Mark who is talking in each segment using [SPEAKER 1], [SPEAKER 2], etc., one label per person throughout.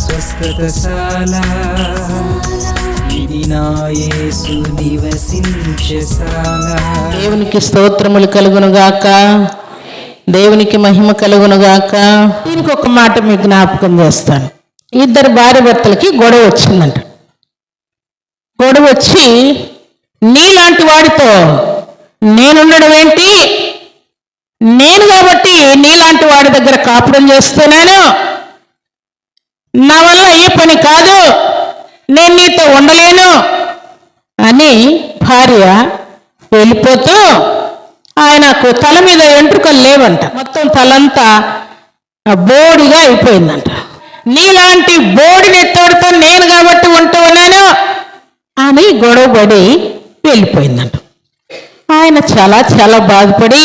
[SPEAKER 1] స్వస్థతశాల.
[SPEAKER 2] దేవునికి స్తోత్రములు కలుగును గాక దేవునికి మహిమ కలుగును గాక దీనికి ఒక మాట మీకు జ్ఞాపకం చేస్తాను. ఇద్దరు భార్య భర్తలకి గొడవ వచ్చిందంట. గొడవ వచ్చి నీలాంటి వాడితో నేనుండడం ఏంటి? నేను కాబట్టి నీలాంటి వాడి దగ్గర కాపురం చేస్తున్నాను నా వల్ల అయ్యే పని కాదు. నేను నీతో ఉండలేను. అని భార్య వెళ్ళిపోతూ ఆయనకు తల మీద వెంట్రుకలు లేవంట. మొత్తం తలంతా బోడిగా అయిపోయిందంట. నీలాంటి బోడిని ఎత్తోడితో నేను కాబట్టి ఉంటూ ఉన్నాను అని గొడవపడి వెళ్ళిపోయిందంట. ఆయన చాలా చాలా బాధపడి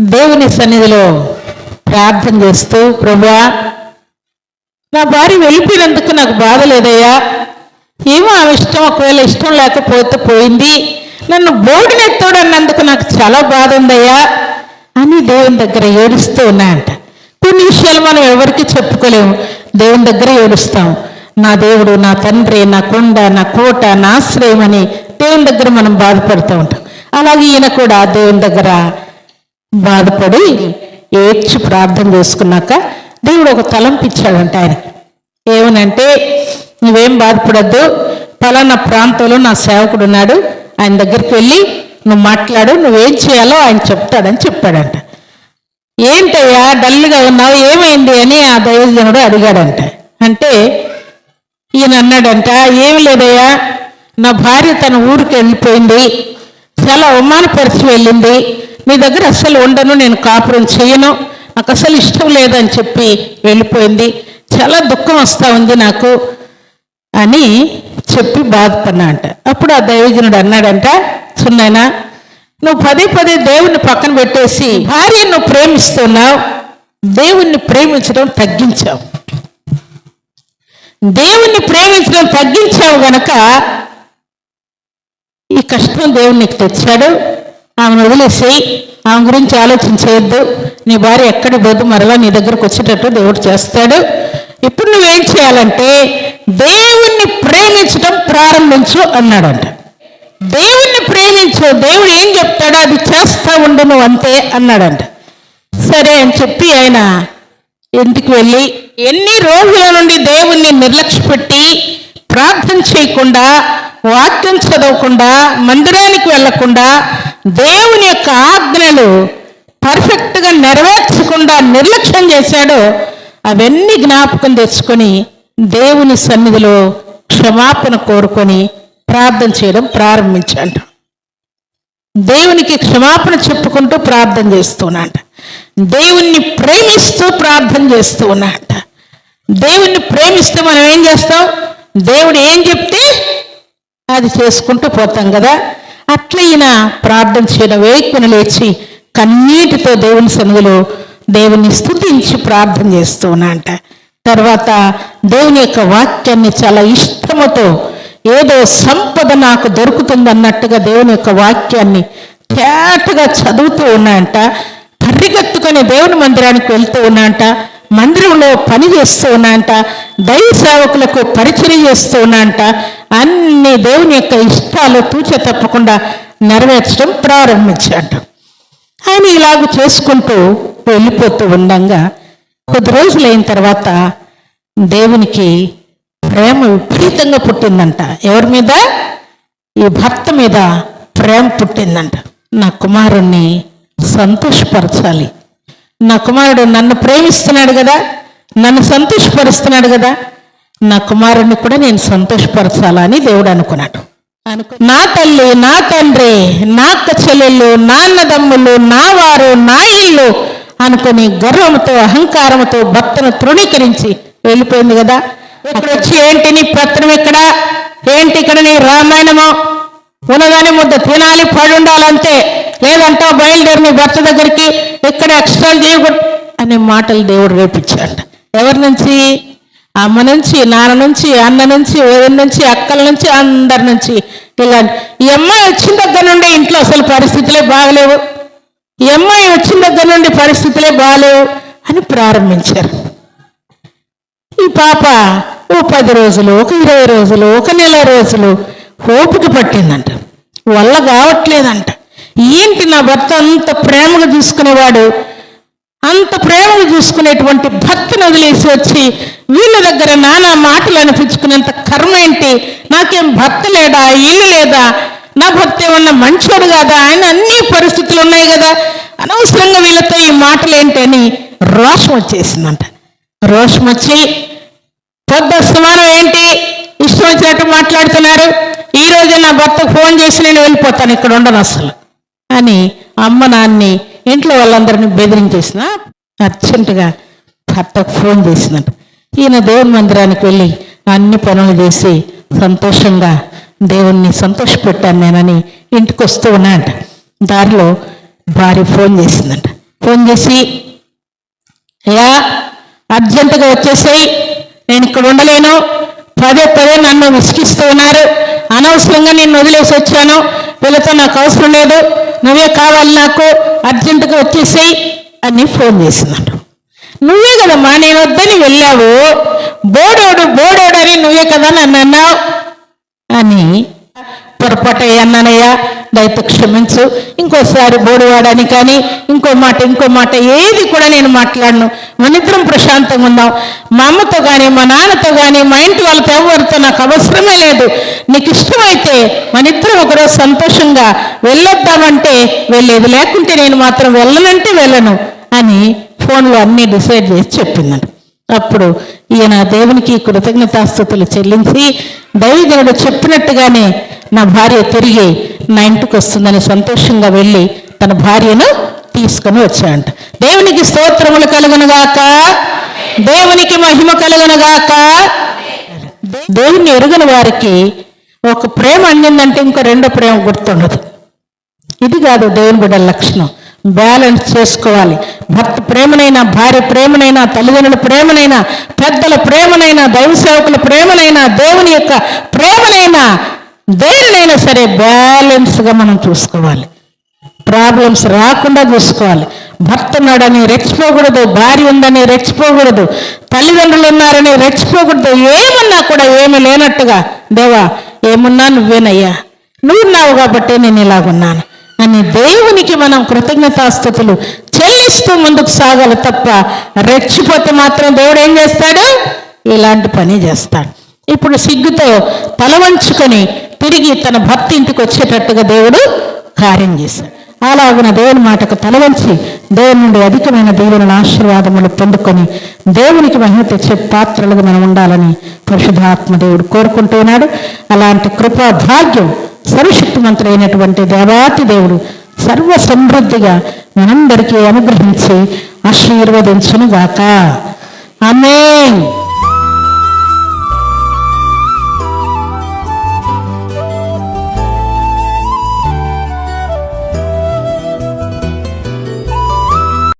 [SPEAKER 2] దేవుని సన్నిధిలో ప్రార్థన చేస్తూ ప్రభా నా భార్య వెళ్ళిపోయినందుకు నాకు బాధ లేదయ్యా. ఏమో ఆమె ఇష్టం ఒకవేళ ఇష్టం లేకపోతే పోయింది. నన్ను బోడినెత్తాడు అన్నందుకు నాకు చాలా బాధ ఉందయ్యా. అని దేవుని దగ్గర ఏడుస్తూ ఉన్నాయంట కొన్ని విషయాలు మనం ఎవరికి చెప్పుకోలేము. దేవుని దగ్గర ఏడుస్తాం. నా దేవుడు నా తండ్రి నా కొండ నా కోట నా ఆశ్రయం అని దేవుని దగ్గర మనం బాధపడుతూ ఉంటాం. అలాగే ఈయన కూడా దేవుని దగ్గర బాధపడి ఏడ్చి ప్రార్థన చేసుకున్నాక దేవుడు ఒక తలంపు ఇచ్చాడంట ఏమనంటే నువ్వేం బాధపడద్దు. పలానా ప్రాంతంలో నా సేవకుడు ఉన్నాడు ఆయన దగ్గరికి వెళ్ళి నువ్వు మాట్లాడు నువ్వేం చేయాలో ఆయన చెప్తాడని చెప్పాడంట. ఏంటయ్యా డల్గా ఉన్నావు? ఏమైంది? అని ఆ దైవజనుడు అడిగాడంట. అంటే ఈయన అన్నాడంట ఏం లేదయ్యా నా భార్య తన ఊరికి వెళ్ళిపోయింది. చాలా అవమానపరిచి వెళ్ళింది. మీ దగ్గర అస్సలు ఉండను నేను కాపురం చేయను. నాకు అసలు ఇష్టం లేదని చెప్పి వెళ్ళిపోయింది. చాలా దుఃఖం వస్తూ ఉంది నాకు అని చెప్పి బాధపడినా అంట. అప్పుడు ఆ దైవజనుడు అన్నాడంట సున్నాయనా నువ్వు పదే పదే దేవుణ్ణి పక్కన పెట్టేసి భార్య నువ్వు ప్రేమిస్తున్నావు. దేవుణ్ణి ప్రేమించడం తగ్గించావు. దేవుణ్ణి ప్రేమించడం తగ్గించావు గనక ఈ కష్టం దేవుడు నీకు తెచ్చాడు. ఆమెను వదిలేసేయి. ఆమె గురించి ఆలోచించేయద్దు నీ భార్య ఎక్కడ పోదు మరలా నీ దగ్గరకు వచ్చేటట్టు దేవుడు చేస్తాడు. ఇప్పుడు నువ్వేం చేయాలంటే దేవుణ్ణి ప్రేమించడం ప్రారంభించు అన్నాడంట. దేవుణ్ణి ప్రేమించు దేవుడు ఏం చెప్తాడో అది చేస్తా ఉండు నువ్వు అంతే అన్నాడంట. సరే అని చెప్పి ఆయన ఇంటికి వెళ్ళి ఎన్ని రోజుల నుండి దేవుణ్ణి నిర్లక్ష్యపెట్టి ప్రార్థన చేయకుండా వాక్యం చదవకుండా మందిరానికి వెళ్ళకుండా దేవుని యొక్క ఆజ్ఞలు పర్ఫెక్ట్గా నెరవేర్చకుండా నిర్లక్ష్యం చేశాడో అవన్నీ జ్ఞాపకం తెచ్చుకొని దేవుని సన్నిధిలో క్షమాపణ కోరుకొని ప్రార్థన చేయడం ప్రారంభించాడు దేవునికి క్షమాపణ చెప్పుకుంటూ ప్రార్థన చేస్తున్నాట దేవుణ్ణి ప్రేమిస్తూ ప్రార్థన చేస్తూ ఉన్నాట దేవుణ్ణి ప్రేమిస్తే మనం ఏం చేస్తాం? దేవుడు ఏం చెప్తే అది చేసుకుంటూ పోతాం కదా? అట్లయినా ప్రార్థన చేయడం వేకుని లేచి కన్నీటితో దేవుని సన్నిధిలో దేవుని స్తుతించి ప్రార్థన చేస్తూ ఉన్నాంట తర్వాత దేవుని యొక్క వాక్యాన్ని చాలా ఇష్టముతో ఏదో సంపద నాకు దొరుకుతుందన్నట్టుగా దేవుని యొక్క వాక్యాన్ని తేటగా చదువుతూ ఉన్నాయంట పరిగెత్తుకొని దేవుని మందిరానికి వెళ్తూ ఉన్నాంట మందిరంలో పని చేస్తూ ఉన్నాయంట దైవ సేవకులకు పరిచయం చేస్తూ ఉన్నాయంట అన్ని దేవుని యొక్క ఇష్టాలు తూచ తప్పకుండా నెరవేర్చడం ప్రారంభించాడు. ఆయన ఇలాగ చేసుకుంటూ వెళ్ళిపోతూ ఉండంగా కొద్ది రోజులు అయిన తర్వాత దేవునికి ప్రేమ విపరీతంగా పుట్టిందంట. ఎవరి మీద? ఈ భర్త మీద ప్రేమ పుట్టిందంట. నా కుమారుణ్ణి సంతోషపరచాలి. నా కుమారుడు నన్ను ప్రేమిస్తున్నాడు కదా నన్ను సంతోషపరుస్తున్నాడు కదా నా కుమారుణ్ణి కూడా నేను సంతోషపరచాలని దేవుడు అనుకున్నాడు. నా తల్లి నా తండ్రి నా అక్క చెల్లెళ్ళు నా అన్నదమ్ములు నా వారు నా ఇల్లు అనుకుని గర్వంతో అహంకారంతో భర్తను తృణీకరించి వెళ్ళిపోయింది కదా. ఇక్కడ వచ్చి ఏంటి నీ పత్రం ఇక్కడ? ఏంటి ఇక్కడ నీ రామాయణము? ఉన్నదాని ముద్ద తినాలి పడుండాలంతే. లేదంటే లేదంటావు బయలుదేరి నీ భర్త దగ్గరికి ఇక్కడ ఎక్స్ట్రా దేవుడు అనే మాటలు దేవుడు రేపించాడు ఎవరి నుంచి? అమ్మ నుంచి నాన్న నుంచి అన్న నుంచి వదిన నుంచి అక్కల నుంచి అందరి నుంచి. ఇలా ఈ అమ్మాయి వచ్చిన దగ్గర నుండి ఇంట్లో అసలు పరిస్థితులే బాగలేవు. ఈ అమ్మాయి వచ్చిన దగ్గర నుండి పరిస్థితులే బాగలేవు అని ప్రారంభించారు. ఈ పాప ఓ పది రోజులు ఒక ఇరవై రోజులు ఒక నెల రోజులు ఓపిక పట్టిందంట. వల్ల కావట్లేదంట. ఏంటి నా భర్త అంత ప్రేమగా చూసుకునేవాడు? అంత ప్రేమను చూసుకునేటువంటి భక్తిని వదిలేసి వచ్చి వీళ్ళ దగ్గర నానా మాటలు అనిపించుకునేంత కర్మ ఏంటి? నాకేం భర్త లేడా ఇల్లు లేదా? నా భర్త ఏమన్నా మంచోడు కాదా? ఆయన అన్ని పరిస్థితులు ఉన్నాయి కదా. అనవసరంగా వీళ్ళతో ఈ మాటలు ఏంటి అని రోషం వచ్చేసిందంట. రోషం వచ్చి పెద్ద సమానం ఏంటి? ఇష్టం వచ్చినట్టు మాట్లాడుతున్నారు. ఈ రోజు నా భర్తకు ఫోన్ చేసి నేను వెళ్ళిపోతాను ఇక్కడ ఉండను అసలు అని అమ్మ నాన్ని ఇంట్లో వాళ్ళందరినీ బెదిరించేసిన అర్జెంటుగా భర్తకు ఫోన్ చేసిందంట. ఈయన దేవుని మందిరానికి వెళ్ళి అన్ని పనులు చేసి సంతోషంగా దేవుణ్ణి సంతోషపెట్టాను నేనని ఇంటికి వస్తూ ఉన్నాయంట దారిలో భార్య ఫోన్ చేసిందంట. ఫోన్ చేసి అయ్యా అర్జెంటుగా వచ్చేసాయి నేను ఇక్కడ ఉండలేను. పదే పదే నన్ను విసిగిస్తూ ఉన్నారు. అనవసరంగా నేను వదిలేసి వచ్చాను. వీళ్ళతో నాకు అవసరం లేదు. నువ్వే కావాలి నాకు అర్జెంటుగా వచ్చేసాయి అని ఫోన్ చేసినాడు నువ్వే కదమ్మా నేను వద్దని వెళ్ళావు. బోడోడు బోడోడని నువ్వే కదా నన్ను అన్నావు అని పొరపాటు అన్నాను అయితే క్షమించు. ఇంకోసారి బోడివాడని కానీ ఇంకో మాట ఇంకో మాట ఏది కూడా నేను మాట్లాడను. మనిద్దరం ప్రశాంతంగా ఉందాం మా అమ్మతో కానీ మా నాన్నతో కానీ మా ఇంటి వాళ్ళతో ఎవరితో నాకు అవసరమే లేదు. నీకు ఇష్టమైతే మనిద్దరం ఒకరోజు సంతోషంగా వెళ్ళొద్దామంటే వెళ్ళేది లేకుంటే నేను మాత్రం వెళ్ళనంటే వెళ్ళను అని ఫోన్లో అన్నీ డిసైడ్ చేసి చెప్పిందంట. అప్పుడు ఈయన దేవునికి కృతజ్ఞతాస్థుతులు చెల్లించి దైవజనుడు చెప్పినట్టుగానే నా భార్య తిరిగి నా ఇంటికి వస్తుందని సంతోషంగా వెళ్ళి తన భార్యను తీసుకొని వచ్చాడంట. దేవునికి స్తోత్రములు కలుగునుగాక. దేవునికి మహిమ కలుగునుగాక. దేవుని ఎరుగని వారికి ఒక ప్రేమ అందిందంటే ఇంకో రెండో ప్రేమ గుర్తుండదు. ఇది కాదు దేవుని బిడ్డల లక్షణం. బ్యాలెన్స్ చేసుకోవాలి. భర్త ప్రేమనైనా భార్య ప్రేమనైనా తల్లిదండ్రుల ప్రేమనైనా పెద్దల ప్రేమనైనా దైవ సేవకుల ప్రేమనైనా దేవుని యొక్క ప్రేమనైనా దేనినైనా సరే బ్యాలెన్స్గా మనం చూసుకోవాలి. ప్రాబ్లమ్స్ రాకుండా చూసుకోవాలి. భర్త ఉన్నాడని రెచ్చిపోకూడదు భార్య ఉందని రెచ్చిపోకూడదు తల్లిదండ్రులు ఉన్నారని రెచ్చిపోకూడదు ఏమన్నా కూడా ఏమి లేనట్టుగా దేవా ఏమున్నా నువ్వేనయ్యా. నువ్వున్నావు కాబట్టి నేను ఇలాగున్నాను. అని దేవునికి మనం కృతజ్ఞతాస్థుతులు చెల్లిస్తూ ముందుకు సాగాలి తప్ప రెచ్చిపోతే మాత్రం దేవుడు ఏం చేస్తాడు? ఇలాంటి పని చేస్తాడు. ఇప్పుడు సిగ్గుతో తల వంచుకొని తిరిగి తన భర్త ఇంటికి వచ్చేటట్టుగా దేవుడు కార్యం చేశాడు. అలాగున దేవుని మాటకు తలవంచి దేవుని నుండి అధికమైన దేవుని ఆశీర్వాదములు పొందుకొని దేవునికి మహిమ తెచ్చే పాత్రలుగా మనం ఉండాలని పరిశుధాత్మ దేవుడు కోరుకుంటున్నాడు అలాంటి కృపా భాగ్యం సర్వశక్తిమంతుడు అయినటువంటి దేవాతి దేవుడు సర్వ సమృద్ధిగా మనందరికీ అనుగ్రహించి ఆశీర్వదించును గాక ఆమె